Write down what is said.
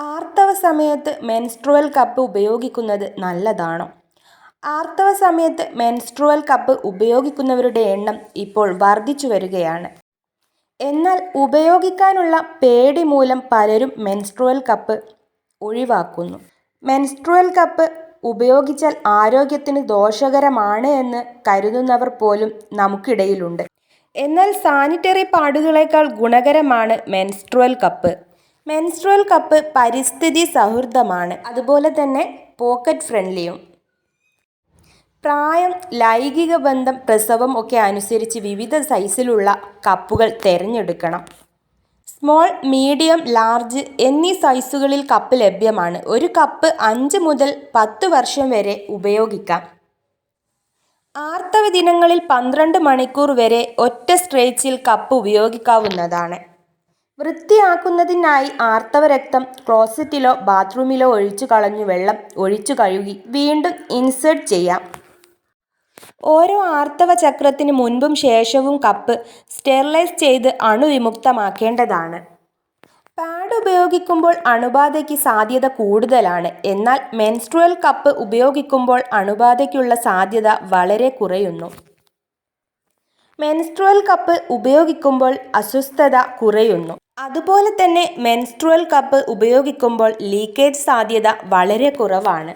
ആർത്തവ സമയത്ത് menstrual cup ഉപയോഗിക്കുന്നത് നല്ലതാണോ? ആർത്തവ സമയത്ത് മെൻസ്ട്രുവൽ കപ്പ് ഉപയോഗിക്കുന്നവരുടെ എണ്ണം ഇപ്പോൾ വർദ്ധിച്ചു വരികയാണ്. എന്നാൽ ഉപയോഗിക്കാനുള്ള പേടി മൂലം പലരും മെൻസ്ട്രുവൽ കപ്പ് ഒഴിവാക്കുന്നു. മെൻസ്ട്രുവൽ കപ്പ് ഉപയോഗിച്ചാൽ ആരോഗ്യത്തിന് ദോഷകരമാണ് എന്ന് കരുതുന്നവർ പോലും നമുക്കിടയിലുണ്ട്. എന്നാൽ സാനിറ്ററി പാഡുകളേക്കാൾ ഗുണകരമാണ് മെൻസ്ട്രുവൽ കപ്പ് മെൻസ്ട്രുവൽ കപ്പ് പരിസ്ഥിതി സൗഹൃദമാണ്. അതുപോലെ തന്നെ പോക്കറ്റ് ഫ്രണ്ട്ലിയും. പ്രായം ലൈംഗിക ബന്ധം പ്രസവം ഒക്കെ അനുസരിച്ച് വിവിധ സൈസിലുള്ള കപ്പുകൾ തിരഞ്ഞെടുക്കണം. സ്മോൾ മീഡിയം ലാർജ് എന്നീ സൈസുകളിൽ കപ്പ് ലഭ്യമാണ്. ഒരു കപ്പ് അഞ്ച് മുതൽ പത്ത് വർഷം വരെ ഉപയോഗിക്കാം. ആർത്തവ ദിനങ്ങളിൽ പന്ത്രണ്ട് മണിക്കൂർ വരെ ഒറ്റ സ്ട്രെച്ചിൽ കപ്പ് ഉപയോഗിക്കാവുന്നതാണ്. വൃത്തിയാക്കുന്നതിനായി ആർത്തവ രക്തം ക്ലോസറ്റിലോ ബാത്റൂമിലോ ഒഴിച്ചു കളഞ്ഞു വെള്ളം ഒഴിച്ചു കഴുകി വീണ്ടും ഇൻസേർട്ട് ചെയ്യാം. ഓരോ ആർത്തവ ചക്രത്തിന് മുൻപും ശേഷവും കപ്പ് സ്റ്റെറിലൈസ് ചെയ്ത് അണുവിമുക്തമാക്കേണ്ടതാണ് പാഡ് ഉപയോഗിക്കുമ്പോൾ അണുബാധയ്ക്ക് സാധ്യത കൂടുതലാണ്. എന്നാൽ മെൻസ്ട്രുവൽ കപ്പ് ഉപയോഗിക്കുമ്പോൾ അണുബാധയ്ക്കുള്ള സാധ്യത വളരെ കുറയുന്നു. മെൻസ്ട്രുവൽ കപ്പ് ഉപയോഗിക്കുമ്പോൾ അസ്വസ്ഥത കുറയുന്നു. അതുപോലെ തന്നെ മെൻസ്ട്രുവൽ കപ്പ് ഉപയോഗിക്കുമ്പോൾ ലീക്കേജ് സാധ്യത വളരെ കുറവാണ്.